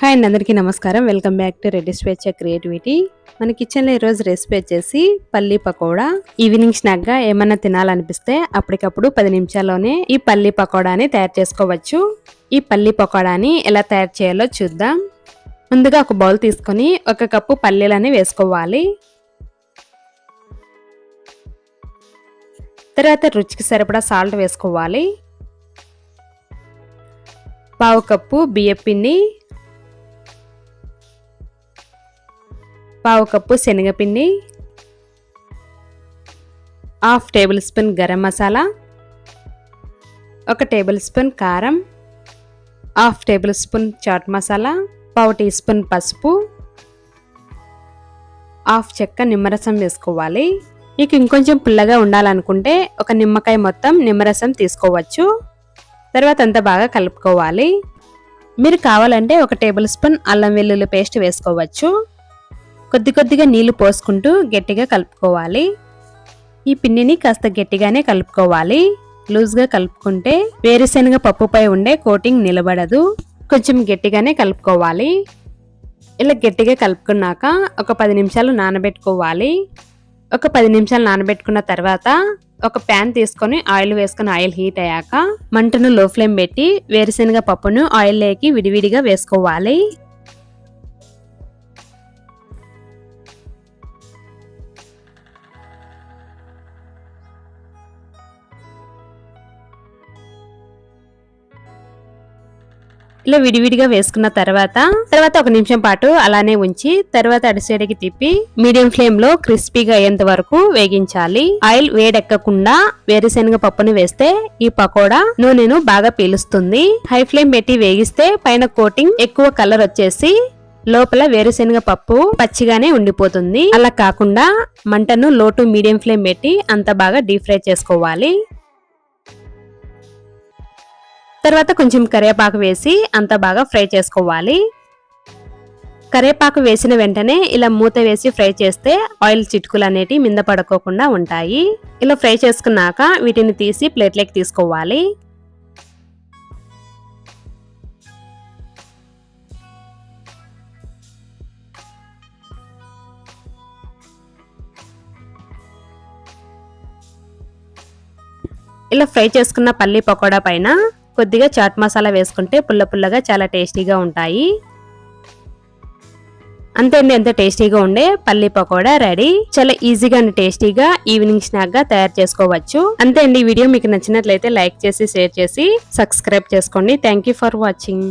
Hi అండి అందరికీ నమస్కారం. వెల్కమ్ బ్యాక్ టు రెడ్డి స్వేచ్ఛ క్రియేటివిటీ. మన కిచెన్లో ఈరోజు రెసిపీ వచ్చేసి పల్లీ పకోడా. ఈవినింగ్ స్నాక్గా ఏమన్నా తినాలనిపిస్తే అప్పటికప్పుడు పది నిమిషాల్లోనే ఈ పల్లీ పకోడాని తయారు చేసుకోవచ్చు. ఈ పల్లీ పకోడాని ఎలా తయారు చేయాలో చూద్దాం. ముందుగా ఒక బౌల్ తీసుకొని ఒక కప్పు పల్లీలని వేసుకోవాలి. తర్వాత రుచికి సరిపడా సాల్ట్ వేసుకోవాలి. పావు కప్పు బియ్యపిండి పావు కప్పు శనగపిండి half tablespoon garam masala ఒక టేబుల్ స్పూన్ కారం half tablespoon chaat masala పావు టీ స్పూన్ పసుపు హాఫ్ చెక్క నిమ్మరసం వేసుకోవాలి. మీకు ఇంకొంచెం పుల్లగా ఉండాలనుకుంటే ఒక నిమ్మకాయ మొత్తం నిమ్మరసం తీసుకోవచ్చు. తర్వాత అంతా బాగా కలుపుకోవాలి. మీరు కావాలంటే ఒక టేబుల్ స్పూన్ అల్లం వెల్లుల్లి పేస్ట్ వేసుకోవచ్చు. కొద్ది కొద్దిగా నీళ్ళు పోసుకుంటూ గట్టిగా కలుపుకోవాలి. ఈ పిండిని కాస్త గట్టిగానే కలుపుకోవాలి. లూజ్గా కలుపుకుంటే వేరుశనగ పప్పుపై ఉండే కోటింగ్ నిలబడదు. కొంచెం గట్టిగానే కలుపుకోవాలి. ఇలా గట్టిగా కలుపుకున్నాక ఒక పది నిమిషాలు నానబెట్టుకోవాలి. ఒక పది నిమిషాలు నానబెట్టుకున్న తర్వాత ఒక ప్యాన్ తీసుకొని ఆయిల్ వేసుకొని ఆయిల్ హీట్ అయ్యాక మంటను లో ఫ్లేమ్ పెట్టి వేరుశనగ పప్పును ఆయిల్ లేకి విడివిడిగా వేసుకోవాలి. ఇలా విడివిడిగా వేసుకున్న తర్వాత తర్వాత ఒక నిమిషం పాటు అలానే ఉంచి తర్వాత అటు సైడ్కి తిప్పి మీడియం ఫ్లేమ్లో క్రిస్పీగా అయ్యేంత వరకు వేగించాలి. ఆయిల్ వేడెక్కకుండా వేరుశనగ పప్పును వేస్తే ఈ పకోడా నూనెను బాగా పీలుస్తుంది. హై ఫ్లేమ్ పెట్టి వేగిస్తే పైన కోటింగ్ ఎక్కువ కలర్ వచ్చేసి లోపల వేరుశనగ పప్పు పచ్చిగానే ఉండిపోతుంది. అలా కాకుండా మంటను లో టు మీడియం ఫ్లేమ్ పెట్టి అంత బాగా డీప్ ఫ్రై చేసుకోవాలి. తర్వాత కొంచెం కరివేపాకు వేసి అంత బాగా ఫ్రై చేసుకోవాలి. కరివేపాకు వేసిన వెంటనే ఇలా మూత వేసి ఫ్రై చేస్తే ఆయిల్ చిటుకులు అనేటివి మింద పడుకోకుండా ఉంటాయి. ఇలా ఫ్రై చేసుకున్నాక వీటిని తీసి ప్లేట్లోకి తీసుకోవాలి. ఇలా ఫ్రై చేసుకున్న పల్లి పకోడా పైన కొద్దిగా చాట్ మసాలా వేసుకుంటే పుల్ల పుల్లగా చాలా టేస్టీగా ఉంటాయి. అంతే అండి ఎంత టేస్టీగా ఉండే పల్లి పకోడా రెడీ. చాలా ఈజీగా అండ్ టేస్టీగా ఈవినింగ్ స్నాక్గా తయారు చేసుకోవచ్చు. అంతే అండి ఈ వీడియో మీకు నచ్చినట్లయితే లైక్ చేసి షేర్ చేసి సబ్స్క్రైబ్ చేసుకోండి. Thank for watching.